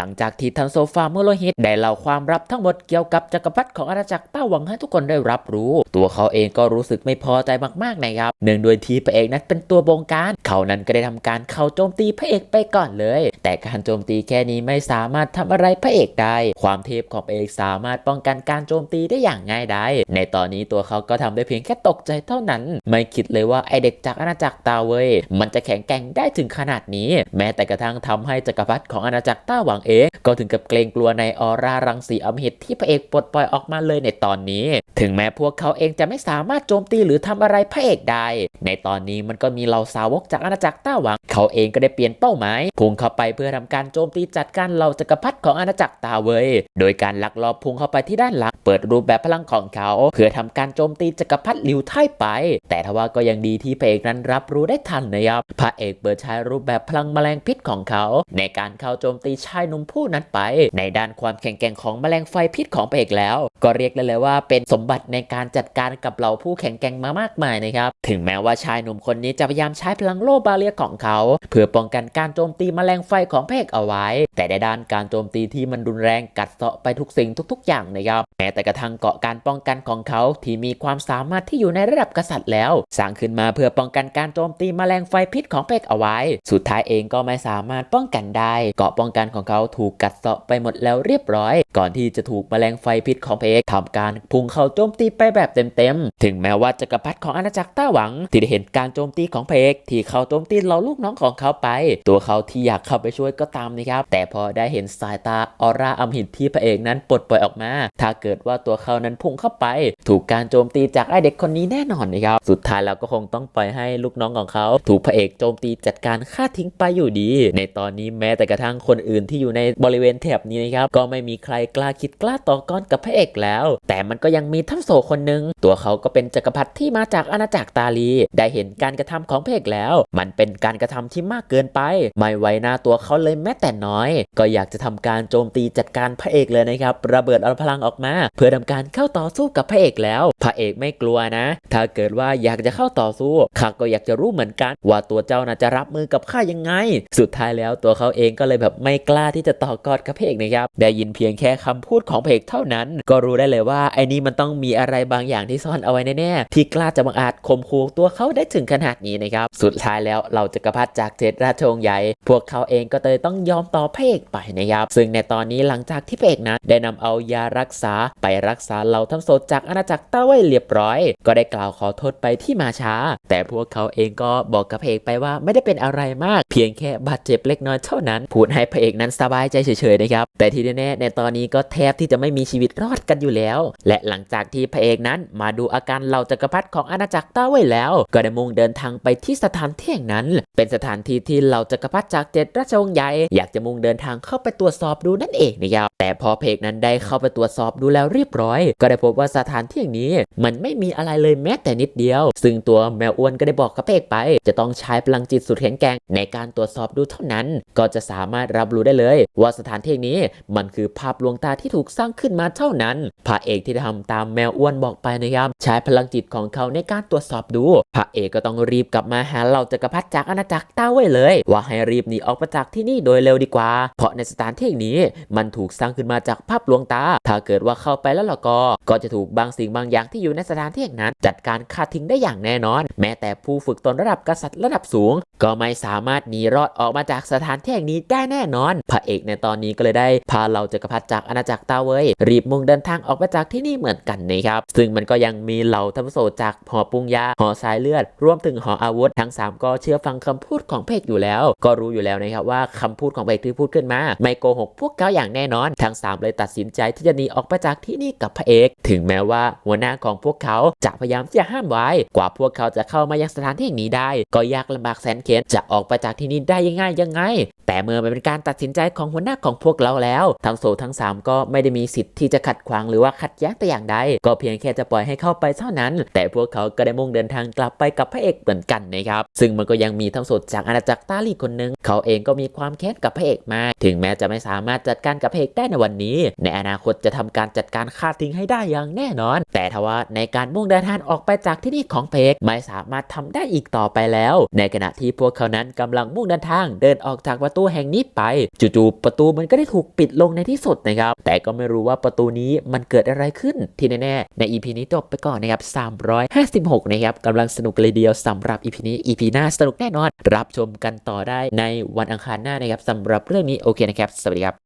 หลังจากที่ทันโซฟาเมโลฮิตได้เล่าความลับทั้งหมดเกี่ยวกับจักรพรรดิของอาณาจักรต้าหวังให้ทุกคนได้รับรู้ ตัวเขาเองก็รู้สึกไม่พอใจมากๆนะครับเนื่องด้วยที่พระเอกนั้นเป็นตัวบงการ เขานั้นก็ได้ทำการเข้าโจมตีพระเอกไปก่อนเลย แต่การโจมตีแค่นี้ไม่สามารถทำอะไรพระเอกได้ ความเทพของพระเอกสามารถป้องกันการโจมตีได้อย่างง่ายดายในตอนนี้ตัวเขาก็ทำได้เพียงแค่ตกใจเท่านั้น ไม่คิดเลยว่าไอเด็กจากอาณาจักรตาเวยมันจะแข็งแกร่งได้ถึงขนาดนี้ แม้แต่กระทั่งทำให้จักรพรรดิของอาณาจักรต้าหวังเองก็ถึงกับเกรงกลัวในออร่ารังสีอมหิตที่พระเอกปลดปล่อยออกมาเลยในตอนนี้ ถึงแม้พวกเขาเองจะไม่สามารถโจมตีหรือทำอะไรพระเอกได้ ในตอนนี้มันก็มีเหล่าสาวกจากอาณาจักรต้าหวัง เขาเองก็ได้เปลี่ยนเป้าหมายพุ่งเข้าไปเพื่อทำการโจมตีจัดการเหล่าจักรพรรดิของอาณาจักรตาเวยโดยการลักลอบพุ่งเข้าไปที่ด้านหลัง เปิดรูปแบบพลังของเขา เพื่อทำการโจมตีจักรพรรดิลิวไทไป แต่ทว่าก็ยังดีที่พระเอกนั้นรับรู้ได้ทันนะครับพระเอกเปิดใช้รูปแบบพลังแมลงพิษของเขา ในการเข้าโจมตีชายหนุ่มผู้นั้นไป ในด้านความแข็งแกร่งของแมลงไฟพิษของพระเอกแล้ว ก็เรียกเลยว่าเป็นสมบัติในการจัดการกับเหล่าผู้แข็งแกร่งมามากมายนะครับถึงแม้ว่าชายหนุ่มคนนี้จะพยายามใช้พลังโลบาเลียของเขา เพื่อป้องกันการโจมตีแมลงไฟของพระเอกเอาไว้ แต่ในด้านการโจมตีที่มันรุนแรงกัดเซาะไปทุกสิ่งทุก ๆ อย่างนะครับแม้แต่กระทั่งเกาะการป้องกันของเขาที่มีความสามารถที่อยู่ในระดับกษัตริย์แล้ว สร้างขึ้นมาเพื่อป้องกันการโจมตีแมลงไฟพิษของเอกเอาไว้ สุดท้ายเองก็ไม่สามารถป้องกันได้ เกาะป้องกันของเขาถูกกัดเซาะไปหมดแล้วเรียบร้อย ก่อนที่จะถูกแมลงไฟพิษของพระเอกทำการพุ่งเข้าโจมตีไปแบบเต็มๆ ถึงแม้ว่าจักรพรรดิของอาณาจักรต้าหวัง ที่ได้เห็นการโจมตีของพระเอกที่เข้าโจมตีเหล่าลูกน้องของเขาไป ตัวเขาที่อยากเข้าไปช่วยก็ตามนะครับ แต่พอได้เห็นสายตาออร่าอำหิตที่พระเอกนั้นปลดปล่อยออกมา ถ้าเกิดว่าตัวเขานั้นพุ่งเข้าไป ถูกการโจมตีจากไอเด็กคนนี้แน่นอนนะครับ สุดท้ายเราก็คงต้องปล่อยให้ลูกน้องของเขา ถูกพระเอกโจมตีจัดการฆ่าทิ้งไปอยู่ดี ในตอนนี้แม้แต่กระทั่งคนอื่นที่อยู่ในในบริเวณแถบนี้นะครับก็ไม่มีใครกล้าคิดกล้าต่อกรกับพระเอกแล้ว แต่มันก็ยังมีทัพโซคนหนึ่งตัวเขาก็เป็นจักรพรรดิที่มาจากอาณาจักรตาลี ได้เห็นการกระทำของพระเอกแล้ว มันเป็นการกระทำที่มากเกินไป ไม่ไว้หน้าตัวเขาเลยแม้แต่น้อย ก็อยากจะทำการโจมตีจัดการพระเอกเลยนะครับระเบิดเอาพลังออกมา เพื่อทำการเข้าต่อสู้กับพระเอกแล้ว พระเอกไม่กลัวนะ ถ้าเกิดว่าอยากจะเข้าต่อสู้ข้าก็อยากจะรู้เหมือนกัน ว่าตัวเจ้าน่ะจะรับมือกับข้ายังไง สุดท้ายแล้วตัวเขาเองก็เลยแบบไม่กล้าที่จะต่อกอดกับพเอกนะครับ ได้ยินเพียงแค่คำพูดของพเอกเท่านั้น ก็รู้ได้เลยว่าไอ้นี่มันต้องมีอะไรบางอย่างที่ซ่อนเอาไว้แน่ๆที่กล้าจะบังอาจข่มขู่ตัวเขาได้ถึงขนาดนี้นะครับ สุดท้ายแล้วเราจะกรพรรดิจากเจ็ดราชวงศ์ใหญ่ พวกเขาเองก็เลยต้องยอมต่อพเอกไปนะครับ ซึ่งในตอนนี้หลังจากที่พเอกนั้นได้นำเอายารักษาไปรักษาเหล่าทั้งโซจากอาณาจักรเต้าไว้เรียบร้อย ก็ได้กล่าวขอโทษไปที่มาช้า แต่พวกเขาเองก็บอกกับพเอกไปว่าไม่ได้เป็นอะไรมาก เพียงแค่บาดเจ็บเล็กน้อยเท่านั้นพูดให้พระเอกนั้นสบายใจเฉยๆนะครับ แต่ที่แน่ๆในตอนนี้ก็แทบที่จะไม่มีชีวิตรอดกันอยู่แล้ว และหลังจากที่พระเอกนั้นมาดูอาการเหล่าจักรพรรดิของอาณาจักรเต้าไว้แล้ว ก็ได้มุ่งเดินทางไปที่สถานที่แห่งนั้น เป็นสถานที่ที่เหล่าจักรพรรดิจากเจ็ดราชวงศ์ใหญ่อยากจะมุ่งเดินทางเข้าไปตรวจสอบดูนั่นเองนะครับ แต่พอเพกนั้นได้เข้าไปตรวจสอบดูแล้วเรียบร้อย ก็ได้พบว่าสถานที่แห่างนี้ มันไม่มีอะไรเลยแม้แต่นิดเดียว ซึ่งตัวแมวอ้วนก็ได้บอกกับเพกไป จะต้องใช้พลังจิตสุดแข็งแกร่งในการตรวจสอบดูเท่านั้น ก็จะสามารถรับรู้ได้เลย ว่าสถานที่นี้มันคือภาพลวงตาที่ถูกสร้างขึ้นมาเท่านั้นพระเอกที่ได้ทำตามแมวอ้วนบอกไปนะครับใช้พลังจิตของเขาในการตรวจสอบดูพระเอกก็ต้องรีบกลับมาหาเหล่าจักรพรรดิจากอาณาจักรเต้าไว้เลย ว่าให้รีบหนีออกมาจากที่นี่โดยเร็วดีกว่า เพราะในสถานที่นี้มันถูกสร้างขึ้นมาจากภาพลวงตา ถ้าเกิดว่าเข้าไปแล้วล่ะก็ ก็จะถูกบางสิ่งบางอย่างที่อยู่ในสถานที่แห่งนั้น จัดการฆ่าทิ้งได้อย่างแน่นอน แม้แต่ผู้ฝึกตนระดับกษัตริย์ระดับสูง ก็ไม่สามารถหนีรอดออกมาจากสถานที่แห่งนี้ได้แน่นอน พระเอกในตอนนี้ก็เลยได้พาเราจักรพรรดิจากอาณาจักรเตาเวยรีบมุ่งเดินทางออกมาจากที่นี่เหมือนกันนะครับ ซึ่งมันก็ยังมีเหล่าทัพโสจากหอปรุงยาหอสายเลือด รวมถึงหออาวุธ ทั้ง 3 ก็เชื่อฟังคำพูดของเพกอยู่แล้ว ก็รู้อยู่แล้วนะครับว่าคำพูดของเพกที่พูดขึ้นมา ไม่โกหกพวกเขาอย่างแน่นอน ทั้ง 3 เลยตัดสินใจที่จะหนีออกไปจากที่นี่กับพระเอก ถึงแม้ว่าหัวหน้าของพวกเขาจะพยายามที่จะห้ามไว้ กว่าพวกเขาจะเข้ามายังสถานที่แห่งนี้ได้ ก็ยากลำบากแสนเข็ญจะออกไปจากที่นี่ได้ยังไงยังไง แต่เมื่อมันเป็นการตัดสินใจของหัวหน้าของพวกเราแล้ว ทั้งโซทั้ง 3 ก็ไม่ได้มีสิทธิ์ที่จะขัดขวางหรือว่าขัดแย้งแต่อย่างใดก็เพียงแค่จะปล่อยให้เข้าไปเท่านั้น แต่พวกเขาก็ได้มุ่งเดินทางกลับไปกับพระเอกเหมือนกันนะครับซึ่งมันก็ยังมีทั้งโซจากอาณาจักรตาลีคนหนึ่งเขาเองก็มีความแค้นกับพระเอกมากถึงแม้จะไม่สามารถจัดการกับพระเอกได้ในวันนี้ ในอนาคตจะทำการจัดการฆ่าทิ้งให้ได้อย่างแน่นอน แต่ทว่าในการมุ่งเดินทางออกไปจากที่นี่ของเอกไม่สามารถทำได้อีกต่อไปแล้ว ในขณะที่พวกเขานั้นกำลังมุ่งเดินทางเดินออกจากประตูแห่งนี้ไป จู่ๆประตูมันก็ได้ถูกปิดลงในที่สุดนะครับ แต่ก็ไม่รู้ว่าประตูนี้มันเกิดอะไรขึ้นที่แน่ๆใน EP นี้จบไปก่อนนะครับ356นะครับกำลังสนุกเลยเดียวสำหรับ EP นี้ EP หน้าสนุกแน่นอน รับชมกันต่อได้ในวันอังคารหน้านะครับสำหรับเรื่องนี้โอเคนะครับ สวัสดีครับ